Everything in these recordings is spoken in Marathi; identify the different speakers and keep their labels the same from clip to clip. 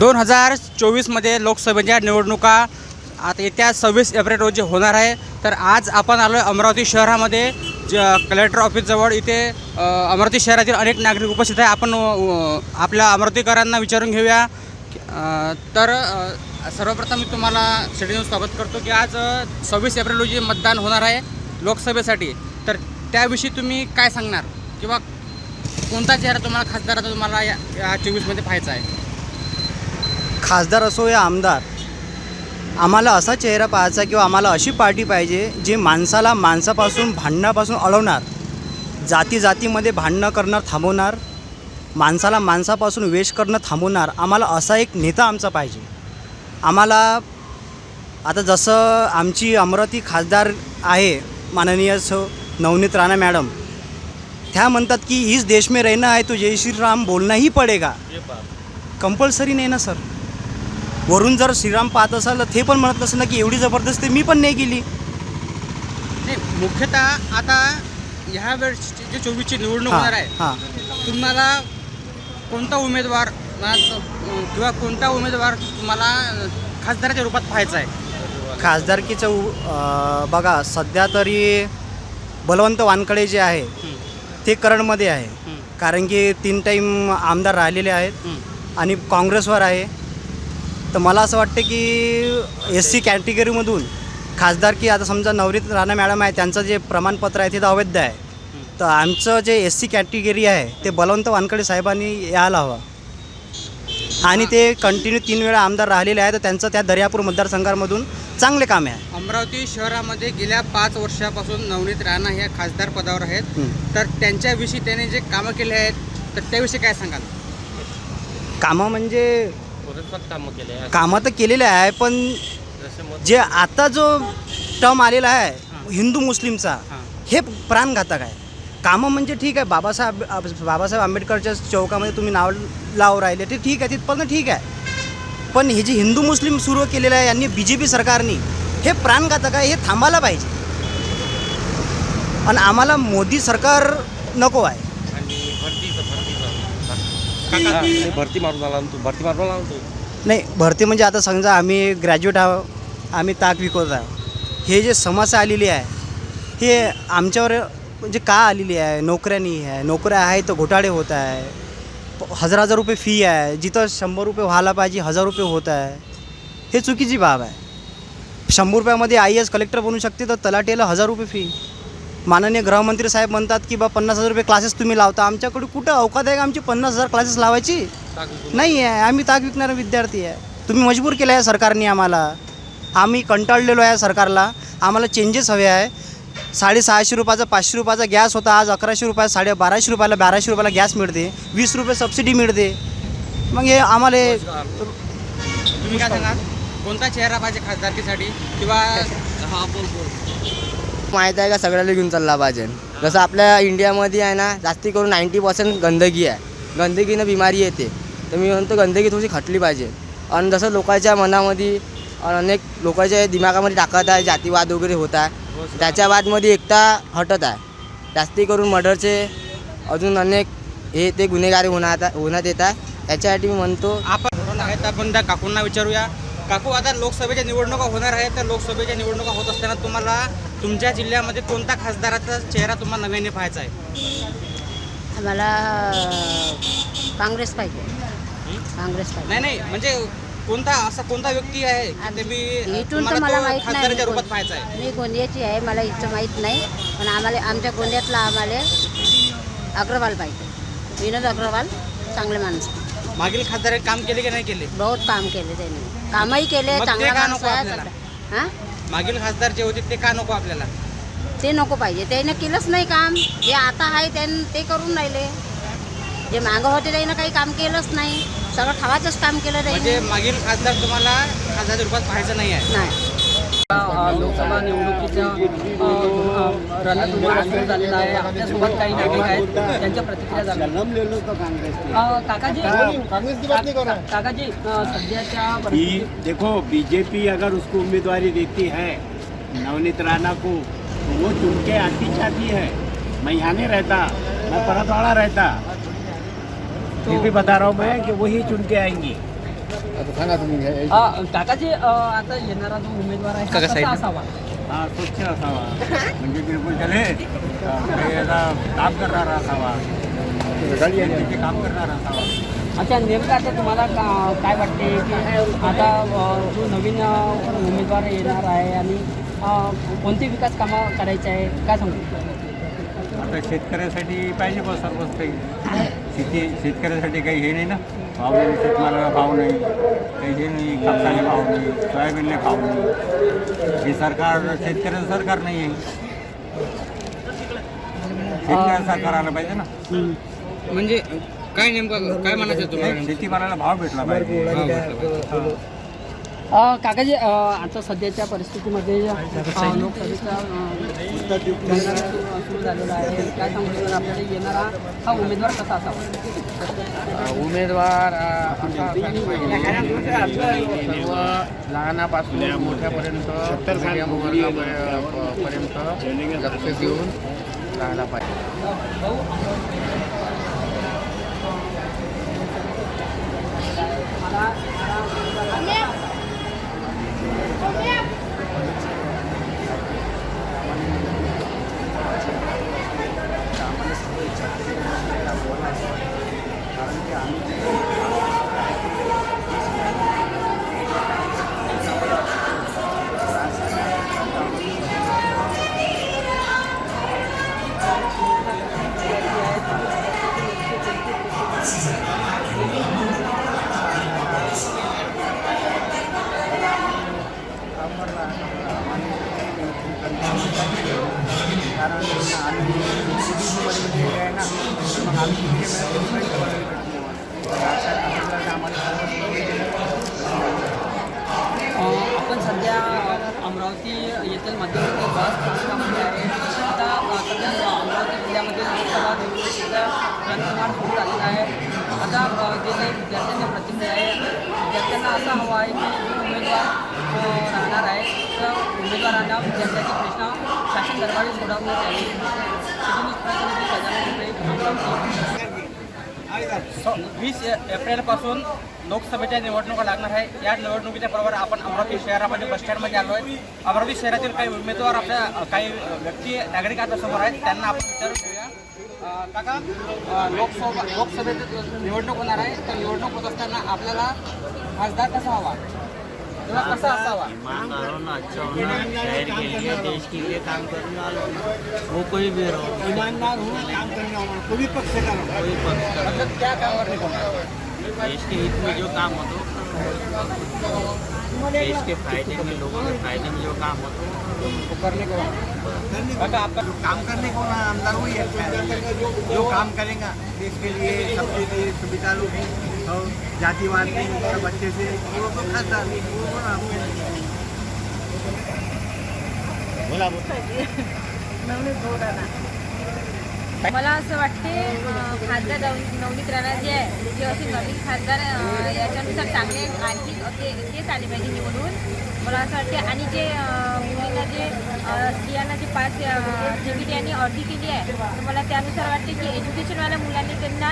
Speaker 1: दोन हजार चोवीसमध्ये लोकसभेच्या निवडणुका आता येत्या सव्वीस एप्रिल रोजी होणार आहे. तर आज आपण आलो आहे अमरावती शहरामध्ये ज कलेक्टर ऑफिसजवळ इथे अमरावती शहरातील अनेक नागरिक उपस्थित आहे आपण आपल्या अमरावतीकरांना विचारून घेऊया. तर सर्वप्रथम मी तुम्हाला सिटी न्यूज स्वागत करतो की आज सव्वीस एप्रिल रोजी मतदान होणार आहे लोकसभेसाठी. तर त्याविषयी तुम्ही काय सांगणार? किंवा कोणता चेहरा तुम्हाला खासदाराचा तुम्हाला या चोवीसमध्ये पाहायचा आहे?
Speaker 2: खासदार असो या आमदार आम्हाला असा चेहरा पाहायचा किंवा आम्हाला अशी पार्टी पाहिजे जी माणसाला माणसापासून भांडणापासून अडवणार जाती जातीमध्ये भांडणं करणं थांबवणार माणसाला माणसापासून वेश करणं थांबवणार आम्हाला असा एक नेता आमचा पाहिजे. आम्हाला आता जसं आमची अमरावती खासदार आहे माननीय सो नवनीत राणा मॅडम त्या म्हणतात की इस देश में रहना है तो जय श्री राम बोलना ही पडेगा. कंपल्सरी नाही ना सर? वरून जर श्रीराम पाहत असाल तर ते पण म्हणत नसेल ना की एवढी जबरदस्ती मी पण नाही केली
Speaker 1: नाही मुख्यतः आता ह्या वेळची जी चोवीसची निवडणूक
Speaker 2: हां
Speaker 1: होणार आहे
Speaker 2: हां.
Speaker 1: तुम्हाला कोणता उमेदवार किंवा कोणता उमेदवार तुम्हाला खासदाराच्या रूपात पाहायचा आहे?
Speaker 2: खासदारकीचं उ- अं, बघा सध्या तरी बलवंत वानकडे जे आहे
Speaker 1: हं,
Speaker 2: ते करडमध्ये आहे.
Speaker 1: हं,
Speaker 2: कारण की तीन टाईम आमदार राहिलेले आहेत.
Speaker 1: हं.
Speaker 2: आणि काँग्रेसवर आहे. तर मला असं वाटतं की एस सी कॅटेगरीमधून खासदारकी आता समजा नवरीत राणा मॅडम आहे त्यांचं जे प्रमाणपत्र आहे ते तर अवैध आहे. तर आमचं जे एस सी कॅटेगरी आहे ते बलवंत वानकडे साहेबांनी यायला हवं. आणि ते कंटिन्यू तीन वेळा आमदार राहिलेले आहे तर त्यांचं त्या दर्यापूर मतदारसंघामधून चांगले काम आहे.
Speaker 1: अमरावती शहरामध्ये गेल्या पाच वर्षापासून नवनीत राणा ह्या खासदार पदावर आहेत. तर त्यांच्याविषयी त्याने जे कामं केले आहेत तर त्याविषयी काय सांगाल?
Speaker 2: कामं म्हणजे
Speaker 3: कामं केले आहे.
Speaker 2: कामं तर केलेले आहे पण
Speaker 3: जसे मग
Speaker 2: जे आता जो टर्म आलेला आहे. हिंदू मुस्लिमचा
Speaker 1: हां.
Speaker 2: हे प्राणघातक आहे. कामं म्हणजे ठीक आहे बाबासाहेब आब- बाबासाहेब आंबेडकरच्या चौकामध्ये तुम्ही नाव लावून राहिले ते ठीक आहे तिथपर्यंत ठीक आहे. पण हे जे हिंदू मुस्लिम सुरू केलेलं आहे यांनी बी जे पी सरकारने हे प्राणघातक आहे हे थांबायला पाहिजे. आणि आम्हाला मोदी सरकार नको आहे.
Speaker 3: आणि भरतीचं हा, मी भरती मारून आला ना तू. भरती मारून आला ना तू?
Speaker 2: नाही भरती म्हणजे आता समजा आम्ही ग्रॅज्युएट आहोत आम्ही ताक विकत आहोत हे जे समस्या आलेली आहे हे आमच्यावर म्हणजे का आलेली आहे? नोकऱ्यांनी आहे. नोकऱ्या आहे तर घोटाळे होत आहे. प- हजार हजार रुपये फी आहे. जिथं शंभर रुपये व्हायला पाहिजे हजार रुपये होत आहे. हे चुकीची बाब आहे. शंभर रुपयामध्ये आय एस कलेक्टर बनू शकते तर तलाठीला हजार रुपये फी माननीय गृहमंत्री साहेब म्हणतात की बा पन्नास हजार रुपये क्लासेस तुम्ही लावता. आमच्याकडे कुठं अवकात आहे का आमची पन्नास हजार क्लासेस लावायची? नाही आहे. आम्ही ताक विकणारे विद्यार्थी आहे. तुम्ही मजबूर केलं आहे सरकारने आम्हाला. आम्ही कंटाळलेलो आहे सरकारला. आम्हाला चेंजेस हवे आहे. साडेसहाशे रुपयाचा पाचशे रुपयाचा गॅस होता. आज अकराशे रुपया साडे बाराशे रुपयाला बाराशे रुपयाला गॅस मिळते. वीस रुपये सबसिडी मिळते. मग हे आम्हाला
Speaker 1: तुम्ही काय सांगाल कोणता चेहरा पाहिजे खासदारकीसाठी? किंवा हा बोल बोल.
Speaker 4: माहीत आहे का? सगळ्याला घेऊन चालला पाहिजे. जसं आपल्या इंडियामध्ये आहे ना जास्ती करून नाईंटी पर्सेंट गंदगी आहे. गंदगीनं बिमारी येते. तर मी म्हणतो गंदगी थोडीशी खटली पाहिजे. आणि जसं लोकांच्या मनामध्ये अनेक लोकांच्या दिमागामध्ये टाकत आहे जातीवाद वगैरे होत आहे. त्याच्या बादमध्ये एकता हटत आहे. जास्ती करून मर्डरचे अजून अनेक हे ते गुन्हेगारी होण्यात होण्यात येत आहे. त्याच्यासाठी मी म्हणतो
Speaker 1: आपण आहेत आपण त्या काकूंना विचारूया. काकू आता लोकसभेच्या निवडणुका होणार आहेत. तर लोकसभेच्या निवडणुका होत असताना तुम्हाला तुमच्या जिल्ह्यामध्ये कोणता खासदाराचा चेहरा तुम्हाला नव्याने पाहायचा आहे?
Speaker 5: आम्हाला काँग्रेस पाहिजे. काँग्रेस पाहिजे.
Speaker 1: नाही नाही म्हणजे कोणता असा कोणता व्यक्ती आहे ते मी
Speaker 5: इथून तर मला माहीत नाही.
Speaker 1: रूपात पाहायचा आहे?
Speaker 5: मी गोंदियाची आहे मला इथं माहीत नाही. पण आम्हाला आमच्या गोंदियातला आम्हाला अग्रवाल पाहिजे. विनोद अग्रवाल चांगले माणूस
Speaker 1: मागील खासदार काम केले की नाही केले?
Speaker 5: बहुत काम केले त्यांनी. कामही केले चांगला माणूस आहे हां?
Speaker 1: मागील खासदार जे होते ते का नको आपल्याला?
Speaker 5: ते नको पाहिजे. त्यानं केलंच नाही काम. जे आता आहे त्यानं ते करून राहिले. जे मागं होते त्यानं काही काम केलंच नाही. सगळं ठेवायचंच काम केलं
Speaker 1: म्हणजे
Speaker 5: त्याने
Speaker 1: मागील खासदार तुम्हाला खासदाराच्या रूपात पाहायचं नाही आहे.
Speaker 5: नाही.
Speaker 6: लोकसभा निवडणुकीचं सुरू झालेलं आहे. आपल्यासोबत काही नागरिक आहेत त्यांच्या प्रतिक्रिया काकाजी काकाजी सध्याच्या
Speaker 7: देखो बीजेपी अगर उसको उम्मीदवारी देती है नवनीत राणा को तो वो चुन के आती जाती है। मैं यहाँ नहीं रहता मैं परतवाड़ा रहता। फिर भी बता रहा हूँ मैं कि वही चुन के आएँगी।
Speaker 8: सांगा तुम्ही
Speaker 6: अ, काकाजी अ, आता येणारा जो उमेदवार आहे हा कसा असावा?
Speaker 8: हा स्वच्छ असावा. म्हणजे बिलकुल त्याने अं, म्हणजे याला काम करणारा असावा. काम करणारा असावा.
Speaker 6: अच्छा नेमकं आता तुम्हाला का काय वाटते की आता अ, जो नवीन अ, उमेदवार येणार आहे आणि अ, कोणते विकास कामं करायचे आहे काय सांगू?
Speaker 8: आता शेतकऱ्यासाठी पाहिजे बस सर्वच काही. शेती शेतकऱ्यासाठी काही हे नाही ना. भाव नाही शेतमालाला भाव नाही काही नाही कापसाला भाव नाही सोयाबीनला भाव नाही. हे सरकार शेतकऱ्याचं सरकार नाही आहे. शेतकऱ्याचं सरकार आलं पाहिजे ना.
Speaker 1: म्हणजे काय नेमकं काय म्हणायचं तुम्हाला?
Speaker 8: शेतीमालाला भाव भेटला पाहिजे.
Speaker 6: काकाजी आता सध्याच्या परिस्थितीमध्ये लोकसभेचा सुरू झालेला आहे. काय सांगू शकणार? आपल्याला येणारा हा उमेदवार कसा असावा?
Speaker 7: उमेदवार सर्व लहानापासून मोठ्यापर्यंत वर्गापर्यंत लक्ष देऊन राहायला पाहिजे.
Speaker 6: आपण सध्या अमरावती येथील मध्यवर्ती बस स्थानकामध्ये आहे. आता सध्या अमरावती जिल्ह्यामध्ये लोकसभा निवडणुकीचा रणकुमार सुरू झालेला आहे. आता जे काही विद्यार्थ्यांच्या प्रतिक्रिया आहे विद्यार्थ्यांना असं हवं आहे की जो उमेदवार राहणार आहे तर उमेदवारांना विद्यार्थ्यांचे प्रश्न शासन दरबारी सोडवण्यात यावे सिटी न्यूज प्रतिनिधी गजानन रुपये, अमरावती
Speaker 1: वीस एप्रिलपासून लोकसभेच्या निवडणुका लागणार आहे. या निवडणुकीच्या बरोबर आपण अमरावती शहरामध्ये बस स्टँडमध्ये आलो आहे अमरावती शहरातील काही उमेदवार आपल्या काही व्यक्ती नागरिक आपल्यासमोर आहेत. त्यांना आपण विचारून घेऊया. काका लोकसभा लोकसभेत निवडणूक होणार आहे. तर निवडणूक होत असताना आपल्याला खासदार कसा हवा? किंवा कसा असावा?
Speaker 9: ईमानदार होना अच्छा होना शहर के लिए देश के लिए काम करने वाला होना वो कोई भी रहो.
Speaker 8: ईमानदार हो काम करने वाला कोई पक्ष का
Speaker 9: कोई पक्ष का
Speaker 1: मतलब क्या काम करने को
Speaker 9: देश के हित में जो काम हो तो देश के फायदे में लोगों के फायदे में जो काम हो तो
Speaker 1: करने को काका आपका
Speaker 8: काम करने को ना आमदार वही है जो काम करेगा देश के लिए सबके लिए सुविधा लोग और जातिवाद नहीं सब अच्छे से वो तो खाता नहीं वो तो ना बोला
Speaker 5: मला असं वाटते खासदार नव- नवनीत राणा जे आहे. जे असे नवीन खासदार याच्यानुसार चांगले आणखी ते तेच आले पाहिजे निवडून. मला असं वाटते आणि जे मुलींना जे स्त्रियांना जे पाच तिकीट यांनी अर्धी केली आहे तर मला त्यानुसार वाटते की एज्युकेशनवाल्या मुलांनी त्यांना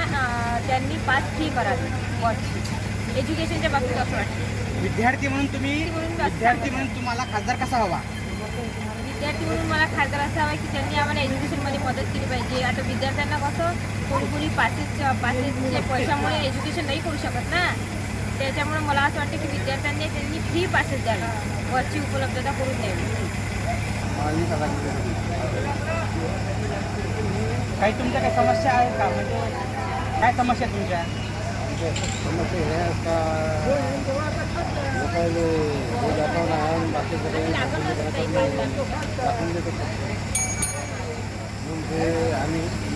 Speaker 5: त्यांनी पाच फी करावी वॉचची एज्युकेशनच्या बाबतीत असं वाटतं.
Speaker 1: विद्यार्थी म्हणून तुम्ही विद्यार्थी म्हणून तुम्हाला खासदार कसा हवा?
Speaker 5: विद्यार्थी म्हणून मला खासदार असा हवा की त्यांनी आम्हाला एज्युकेशनमध्ये मदत केली पाहिजे. आता विद्यार्थ्यांना कसं कोणी कोणी पासेस पासेसच्या पैशामुळे एज्युकेशन नाही करू शकत ना. त्याच्यामुळे मला असं वाटतं की विद्यार्थ्यांनी त्यांनी फ्री पासेस द्यावे. वरची उपलब्धता करून द्यावी.
Speaker 1: काही तुमच्या काही समस्या आहेत का? म्हणजे काय समस्या आहेत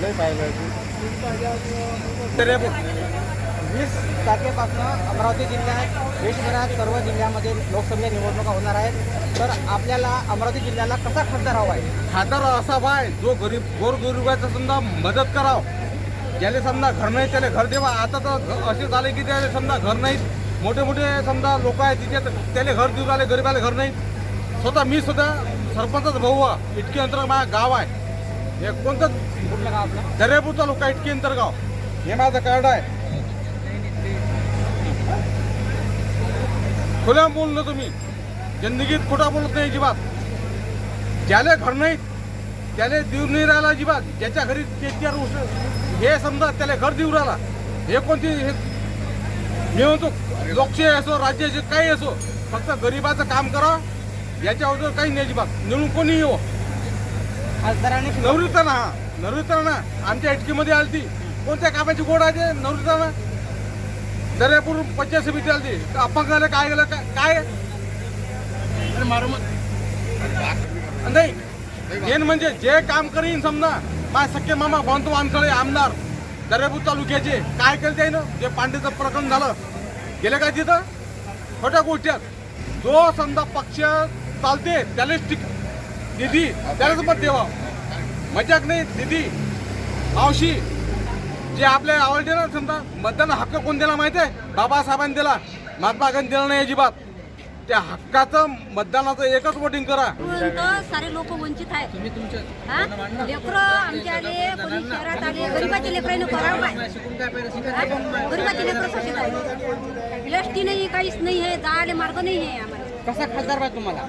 Speaker 1: लय पाहिलं तर वीस तारखेपासून अमरावती जिल्ह्यात देशभरात सर्व जिल्ह्यामध्ये लोकसभा निवडणुका होणार आहेत. तर आपल्याला अमरावती जिल्ह्याला कसा खासदार हवा आहे?
Speaker 3: खासदार असा भाय जो गरीब गोरगरिबाचा समजा मदत कराव. ज्याला समजा घर नाही त्याला घर देवा. आता तर असे झाले की त्याला समजा घर नाहीत. मोठे मोठे समजा लोक आहेत तिथे त्याला घर देऊ राहिले गरीबाला घर नाही स्वतः मी सुद्धा सरपंचच भाऊ इतके अंतर माझं गाव आहे. हे कोणतं?
Speaker 1: कुठलं गाव आपलं
Speaker 3: दर्यापूरचा तालुका इटकी अंतरगाव. अंतर गाव हे माझं कार्ड आहे. खुल्या बोललो तुम्ही. जिंदगीत खोटा बोलत नाही अजिबात. ज्याला घर नाहीत त्याला देऊ नाही राहिला अजिबात. ज्याच्या घरी त्याच्या हे समजा त्याला घर देऊ राहिला. हे कोणती हे मी म्हणतो लोकशाही असो राज्याचे काही असो फक्त गरिबाचं काम करा. याच्या अगोदर काही नाही अजिबात. निवडून कोणी येऊ हो.
Speaker 1: खासदारांनी
Speaker 3: नवरीताना हा नवरीताना आमच्या इटकीमध्ये आलती. कोणत्या कामाची गोड आहे ते? नवरीताना दर्यापूर पंचायत समिती आलती. अपंग झाले? काय? गेलं काय काय नाही मेन म्हणजे जे काम करीन समजा माझ सख्खे मामा भवंत वानखळे आमदार दर्यापूर तालुक्याचे काय केलं त्यानं? जे पांडेचं प्रकरण झालं. गेले काय तिथं? खोट्या गोष्टीत जो समजा पक्ष चालते त्यालाच टिक निधी त्यालाच मत देवा. मजाक नाही निधी मावशी जे आपल्या आवडते ना समजा मतदान हक्क कोण दिला माहिती आहे? बाबासाहेबांनी दिला. महात्मा गांधी दिला नाही अजिबात. त्या हक्काचं मतदानाचं एकच वोटिंग करा.
Speaker 5: सारे लोक वंचित आहेत? लेकरं आमच्याले कोणी शहरात आले गरीबाचे लेकरांना करावं काय हा? गरीबाचे लेकरं कसे एस टी नाही काहीच नाही आहे जायला मार्ग नाही आहे आम्हाला.
Speaker 1: कसा खासदार पाहिजे तुम्हाला?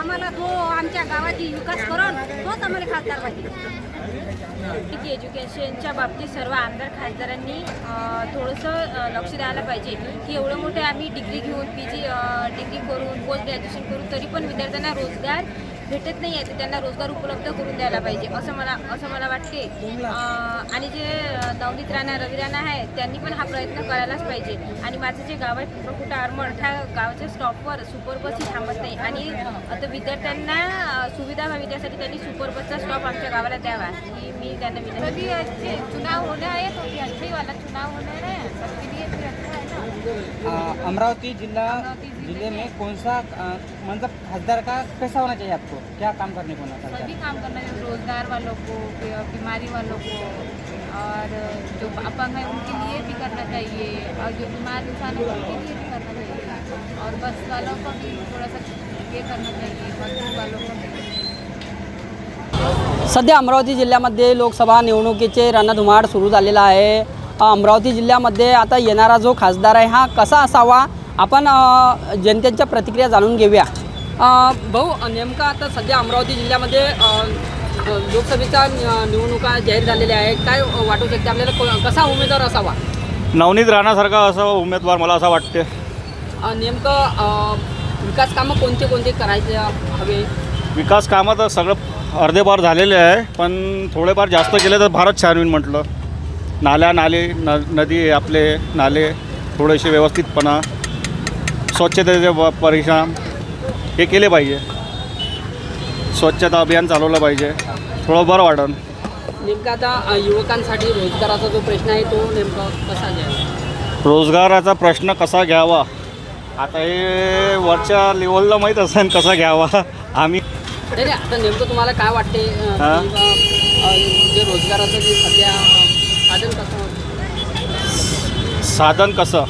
Speaker 5: आम्हाला तो आमच्या गावाची विकास करून तोच आम्हाला खासदार पाहिजे. एज्युकेशनच्या बाबतीत सर्व आमदार खासदारांनी थोडंसं लक्ष द्यायला पाहिजे. की एवढं मोठे आम्ही डिग्री घेऊन पी जी डिग्री करून पोस्ट ग्रॅज्युएशन करून तरी पण विद्यार्थ्यांना रोजगार भेटत नाही आहे तर त्यांना रोजगार उपलब्ध करून द्यायला पाहिजे असं मला असं मला वाटते. आणि जे नवनीत राणा रवी राणा आहे त्यांनी पण हा प्रयत्न करायलाच पाहिजे. आणि माझं जे गाव आहे कुठं आरमड ह्या गावाच्या स्टॉपवर सुपर बसही थांबत नाही. आणि आता विद्यार्थ्यांना सुविधा व्हावी त्यासाठी त्यांनी सुपर बसचा स्टॉप आमच्या गावाला द्यावा ही मी त्यांना विनंती चुनाव होने आहे तो वाला चुनाव होने रहे हैं सबके लिए भी अच्छा है ना
Speaker 1: अ, अमरावती जिले में कौन सा मतलब खासदार का कैसा होना चाहिए आपको क्या काम करने को होना
Speaker 5: सभी काम करना चाहिए रोजगार वालों को बीमारी वालों को और जो अपंग है उनके लिए भी करना चाहिए और जो बीमार इंसान है उनके लिए भी करना चाहिए। और बस वालों को भी थोड़ा सा ये करना चाहिए मजदूर वालों को भी।
Speaker 6: सध्या अमरावती जिल्ह्यामध्ये लोकसभा निवडणुकीचे रणधुमाळ सुरू झालेला आहे. अमरावती जिल्ह्यामध्ये आता येणारा जो खासदार आहे हा कसा असावा? आपण जनतेच्या प्रतिक्रिया जाणून घेऊया. भाऊ नेमका आता सध्या अमरावती जिल्ह्यामध्ये लोकसभेच्या निवडणुका जाहीर झालेल्या आहेत. काय वाटू शकते आपल्याला? को- कसा उमेदवार असावा?
Speaker 8: नवनीत राहण्यासारखा असा उमेदवार मला असं वाटते
Speaker 6: नेमकं विकास कामं कोणते कोणते करायचे हवे?
Speaker 8: विकास कामं तर सगळं अर्धेपार झालेले आहे पण थोडेफार जास्त केले तर फारच छान होईल म्हटलं. नाल्या नाले न नदी आपले नाले थोडेसे व्यवस्थितपणा. स्वच्छतेचे प- परिश्रम हे केले पाहिजे. स्वच्छता अभियान चालवलं पाहिजे. थोडं बरं वाटन.
Speaker 6: नेमका आता युवकांसाठी रोजगाराचा जो प्रश्न आहे तो नेमका कसा घ्यावा?
Speaker 8: रोजगाराचा प्रश्न कसा घ्यावा? आता हे वरच्या लेवलला माहीत असेल कसा घ्यावा? आम्ही
Speaker 6: आता नेमकं तुम्हाला काय वाटते जे रोजगाराचं जे सध्या साधन कसं
Speaker 8: साधन कसं?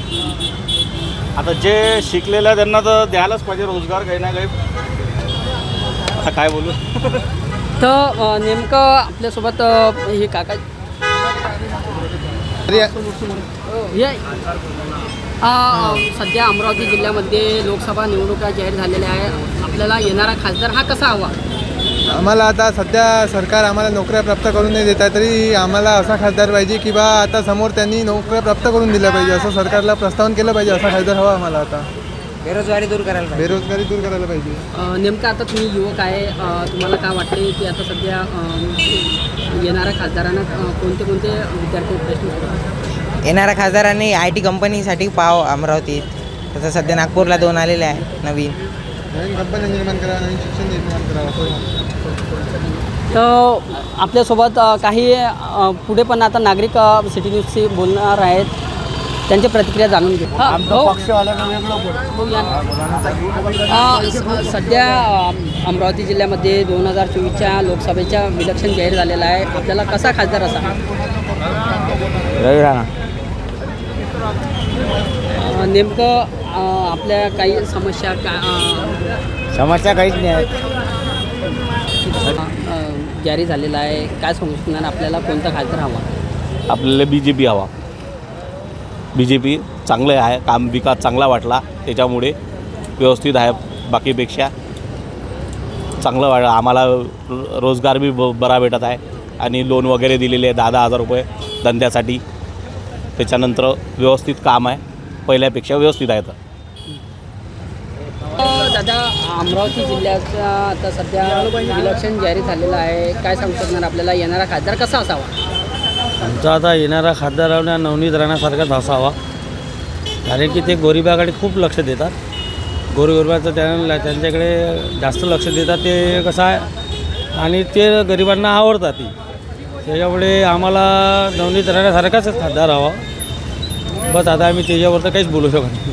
Speaker 8: आता जे शिकलेलं आहे त्यांना तर द्यायलाच पाहिजे रोजगार काही ना काही. आता काय बोलू?
Speaker 6: तर अ, नेमकं आपल्यासोबत अ, हे काका हे अ, सध्या अमरावती जिल्ह्यामध्ये लोकसभा निवडणुका जाहीर झालेल्या आहे आपल्याला येणारा खासदार हा कसा हवा?
Speaker 10: आम्हाला आता सध्या सरकार आम्हाला नोकऱ्या प्राप्त करून नाही देत आहे तरी आम्हाला असा खासदार पाहिजे की बा आता समोर त्यांनी नोकऱ्या प्राप्त करून दिल्या पाहिजे असं सरकारला प्रस्तावन केलं पाहिजे असा खासदार हवा आम्हाला आता.
Speaker 2: बेरोजगारी दूर करायला
Speaker 10: बेरोजगारी दूर करायला पाहिजे.
Speaker 6: अ, नेमकं आता तुम्ही युवक आहे अ, तुम्हाला काय वाटते की आता सध्या अ, येणाऱ्या खासदारांना अ, कोणते कोणते विद्यार्थी प्रश्न?
Speaker 2: येणाऱ्या खासदारांनी आय टी कंपनीसाठी पाव अमरावतीत. तसं सध्या नागपूरला दोन आलेले आहे नवीन.
Speaker 10: नवीन कंपन्या निर्माण करा नवीन शिक्षण निर्माण करावं
Speaker 6: तर आपल्यासोबत काही पुढे पण आता नागरिक सिटी न्यूजशी बोलणार आहेत. त्यांची प्रतिक्रिया जाणून घेऊ. हा, सध्या अमरावती जिल्ह्यामध्ये दोन हजार चोवीसच्या लोकसभेच्या विलक्षण जाहीर झालेला आहे. आपल्याला कसा खासदार असा
Speaker 2: रवी राणा.
Speaker 6: नेमकं आपल्या काही समस्या का
Speaker 2: समस्या काहीच नाही
Speaker 6: जारी झालेला आहे. काय सांगू शकणार? आपल्याला कोणता खासदार हवा?
Speaker 11: आपल्याला बी जे पी हवा. बी जे पी चांगलं आहे. काम विकास चांगला वाटला. त्याच्यामुळे व्यवस्थित आहे. बाकीपेक्षा चांगलं वाट आम्हाला रोजगार बी ब बरा भेटत आहे. आणि लोन वगैरे दिलेले आहे दहा दहा हजार रुपये धंद्यासाठी. त्याच्यानंतर व्यवस्थित काम आहे. पहिल्यापेक्षा व्यवस्थित आहे तर.
Speaker 6: दादा अमरावती जिल्ह्याचा आता सध्या इलेक्शन जाहीर झालेलं आहे. काय सांगू शकणार आपल्याला? येणारा खासदार कसा असावा?
Speaker 12: आमचा आता येणारा खासदार राहण्या नवनीत राहण्यासारखाच असावा. कारण की ते गोरिबाकडे खूप लक्ष देतात. गोरगरिबाचं त्या त्यांच्याकडे जास्त लक्ष देतात. ते कसं आहे? आणि ते गरिबांना आवडतात ती. त्याच्यामुळे आम्हाला नवनीत राहण्यासारखाच खासदार हवा. बस आता आम्ही त्याच्यावर तर काहीच बोलू शकत नाही.